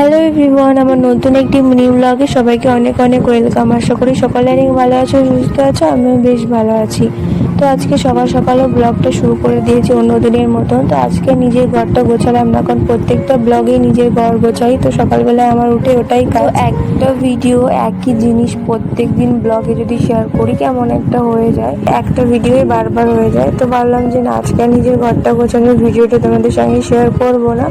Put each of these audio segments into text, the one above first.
Hello everyone আমার নতুন একটি মিনি ব্লগে সবাইকে অনেক অনেক ওয়েলকাম আশা করি সকালে অনেক ভালো আছো সুস্থ আছো আমিও বেশ ভালো আছি। তো আজকে সকাল সকালও ব্লগটা শুরু করে দিয়েছি অন্য দিনের মতন। তো আজকে নিজের ঘরটা গোছালাম না কারণ প্রত্যেকটা ব্লগে নিজের ঘর গোছাই। তো সকালবেলায় আমার উঠে ওটাই কাজ। একটা ভিডিও একই জিনিস প্রত্যেক দিন ব্লগে যদি শেয়ার করি কেমন একটা হয়ে যায়? একটা ভিডিওই বারবার হয়ে যায়। তো ভাবলাম যে না আজকে নিজের ঘরটা গোছানোর ভিডিওটা তোমাদের সঙ্গে শেয়ার করব না।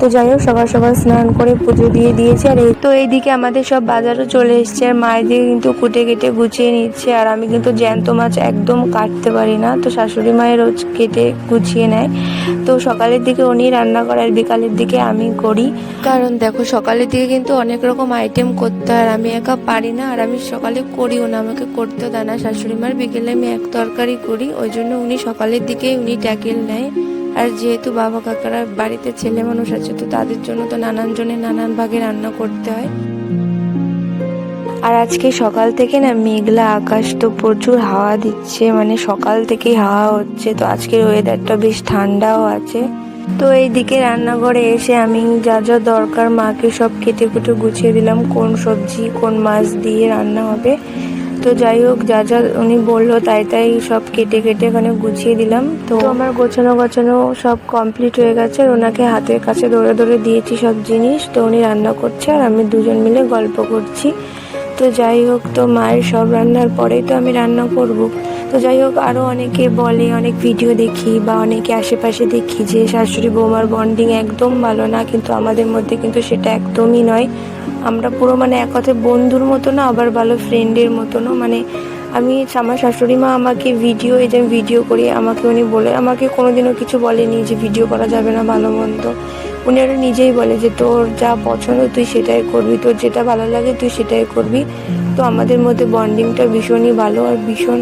তো যাই হোক, সকাল সকাল স্নান করে পুজো দিয়ে দিয়েছে। আর এই তো এইদিকে আমাদের সব বাজারও চলে এসছে, আর মায়ের দিকে কিন্তু কুটে কেটে গুছিয়ে নিচ্ছে, আর আমি কিন্তু জ্যান্ত মাছ একদম কাটতে পারি না। তো শাশুড়ি মায়ের রোজ কেটে গুছিয়ে নেয়। তো সকালের দিকে উনি রান্না করে, আর বিকালের দিকে আমি করি। কারণ দেখো, সকালের দিকে কিন্তু অনেক রকম আইটেম করতে হয়, আর আমি একা পারি না, আর আমি সকালে করিও না, আমাকে করতেও দেয় না। শাশুড়ি মার বিকেলে আমি এক তরকারি করি, ওই জন্য উনি সকালের দিকে উনি ট্যাকেল নেয়। আর যেহেতু বাবা কাকারা বাড়িতে ছেলে মানুষ আছে, তো তাদের জন্য তো নানান জনের নানান ভাগে রান্না করতে হয়। আর আজকে সকাল থেকে না মেঘলা আকাশ তো প্রচুর হাওয়া দিচ্ছে মানে সকাল থেকেই হাওয়া হচ্ছে, তো আজকের ওয়েদারটা বেশ ঠান্ডাও আছে। তো এইদিকে রান্নাঘরে এসে আমি যা যা দরকার মাকে সব কেটে কুটে গুছিয়ে দিলাম, কোন সবজি, কোন মাছ দিয়ে রান্না হবে। তো যাই হোক, যা যা উনি বলল, তাই তাই সব কেটে কেটে ওখানে গুছিয়ে দিলাম। তো আমার গোছানো গোছানো সব কমপ্লিট হয়ে গেছে আর ওনাকে হাতের কাছে ধরে দৌড়ে দিয়েছি সব জিনিস। তো উনি রান্না করছে আর আমি দুজন মিলে গল্প করছি। তো যাই হোক, তো মায়ের সব রান্নার পরেই তো আমি রান্না করব। তো যাই হোক আরও অনেকে বলে, অনেক ভিডিও দেখি বা অনেকে আশেপাশে দেখি যে শাশুড়ি বৌমার বন্ডিং একদম ভালো না, কিন্তু আমাদের মধ্যে কিন্তু সেটা একদমই নয়। আমরা পুরো মানে এক কথায় বন্ধুর মতো না, আবার ভালো ফ্রেন্ডের মতনও মানে আমি, আমার শাশুড়ি মা আমাকে ভিডিও এই যে ভিডিও করি, আমাকে উনি বলে, আমাকে কোনোদিনও কিছু বলেনি যে ভিডিও করা যাবে না ভালো মন্দ। উনি আরও নিজেই বলে যে, তোর যা পছন্দ, তুই সেটাই করবি, তোর যেটা ভালো লাগে, তুই সেটাই করবি। তো আমাদের মধ্যে বন্ডিংটা ভীষণই ভালো আর ভীষণ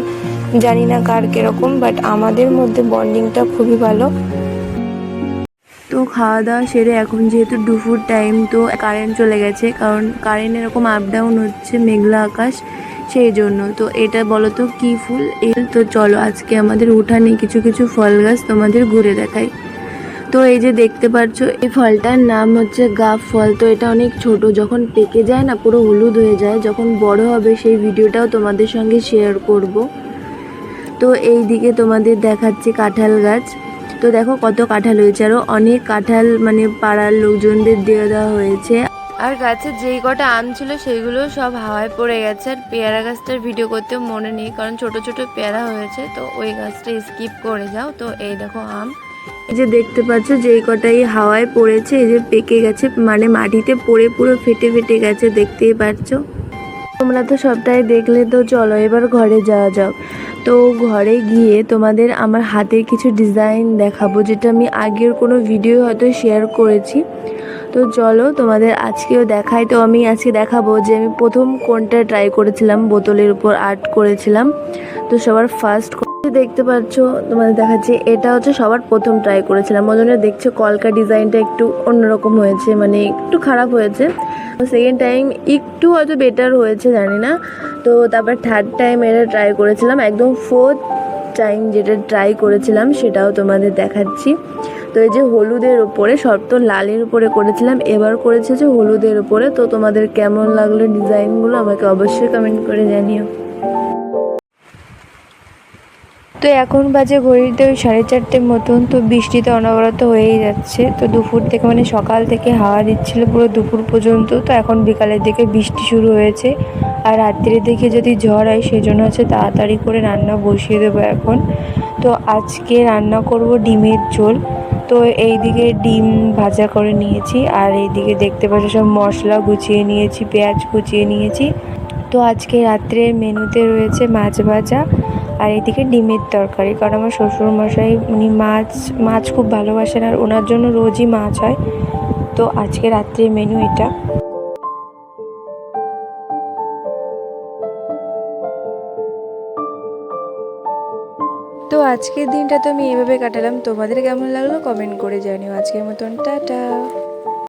জানি না কার কীরকম বাট আমাদের মধ্যে বন্ডিংটা খুবই ভালো। তো খাওয়া দাওয়া সেরে এখন যেহেতু দুপুর টাইম তো কারেন্ট চলে গেছে, কারণ কারেন্ট এরকম আপ ডাউন হচ্ছে মেঘলা আকাশ, সেই জন্য। তো এটা বলো তো কী ফুল? এই তো চলো, আজকে আমাদের উঠানে কিছু কিছু ফল গাছ তোমাদের ঘুরে দেখাই। তো এই যে দেখতে পাচ্ছ এই ফলটার নাম হচ্ছে গাব ফল। তো এটা অনেক ছোট, যখন পেকে যায় না, পুরো হলুদ হয়ে যায়, যখন বড় হবে সেই ভিডিওটাও তোমাদের সঙ্গে শেয়ার করব। তো এই দিকে তোমাদের দেখাচ্ছি কাঁঠাল গাছ। তো দেখো কত কাঁঠাল হয়েছে আরও অনেক কাঁঠাল মানে পাড়ার লোকজনদের দিয়ে দেওয়া হয়েছে। আর গাছে যেই কটা আম ছিল সেইগুলো সব হাওয়ায় পড়ে গেছে। আর পেয়ারা গাছটার ভিডিও করতেও মনে নেই কারণ ছোট ছোট পেয়ারা হয়েছে। তো ওই গাছটা স্কিপ করে যাও। তো এই দেখো আম। এই যে দেখতে পাচ্ছ যেই কটাই হাওয়ায় পড়েছে এই যে পেকে গেছে মানে মাটিতে পড়ে পুরো ফেটে ফেটে গেছে দেখতেই পাচ্ছ। তোমরা তো সবটাই দেখলে তো চলো এবার ঘরে যাওয়া যাক। তো ঘরে গিয়ে তোমাদের আমার হাতের কিছু ডিজাইন দেখাবো, যেটা আমি আগের কোনো ভিডিও হয়তো শেয়ার করেছি। তো চলো তোমাদের আজকেও দেখাই। তো আমি আজকে দেখাবো যে আমি প্রথম কোনটা ট্রাই করেছিলাম, বোতলের উপর আর্ট করেছিলাম। তো সবার ফার্স্ট দেখতে পাচ্ছ, তোমাদের দেখাচ্ছি, এটা হচ্ছে সবার প্রথম ট্রাই করেছিলাম। জন্য দেখছ কলকা ডিজাইনটা একটু অন্যরকম হয়েছে মানে একটু খারাপ হয়েছে। সেকেন্ড টাইম একটু হয়তো বেটার হয়েছে, জানি না। তো তারপর থার্ড টাইম এটা ট্রাই করেছিলাম, একদম ফোর্থ টাইম যেটা ট্রাই করেছিলাম, সেটাও তোমাদের দেখাচ্ছি। তো এই যে হলুদের ওপরে সব তো লালের উপরে করেছিলাম, এবার করেছে যে হলুদের ওপরে তো তোমাদের কেমন লাগল ডিজাইনগুলো আমাকে অবশ্যই কমেন্ট করে জানিও। তো এখন বাজে ঘড়িতে ওই সাড়ে চারটের মতন, তো বৃষ্টিতে অনবরত হয়েই যাচ্ছে। তো দুপুর থেকে মানে সকাল থেকে হাওয়া দিচ্ছিল পুরো দুপুর পর্যন্ত, তো এখন বিকালের দিকে বৃষ্টি শুরু হয়েছে। আর রাত্রির দিকে যদি ঝড় হয় সেই জন্য হচ্ছে তাড়াতাড়ি করে রান্না বসিয়ে দেবো এখন। তো আজকে রান্না করব ডিমের ঝোল। তো এই দিকে ডিম ভাজা করে নিয়েছি, আর এইদিকে দেখতে পাচ্ছ সব মশলা গুছিয়ে নিয়েছি, পেঁয়াজ কুচিয়ে নিয়েছি। তো আজকে রাত্রের মেনুতে রয়েছে মাছ ভাজা। আর এদিকে ডিমের তরকারি, কারণ আমার শ্বশুর মশাই উনি মাছ মাছ খুব ভালোবাসেন আর ওনার জন্য রোজই মাছ হয়। তো আজকে রাত্রের মেনু এটা। তো আজকের দিনটা তো আমি এভাবে কাটালাম। তোমাদের কেমন লাগল? কমেন্ট করে জানিও। আজকের মতন, টাটা।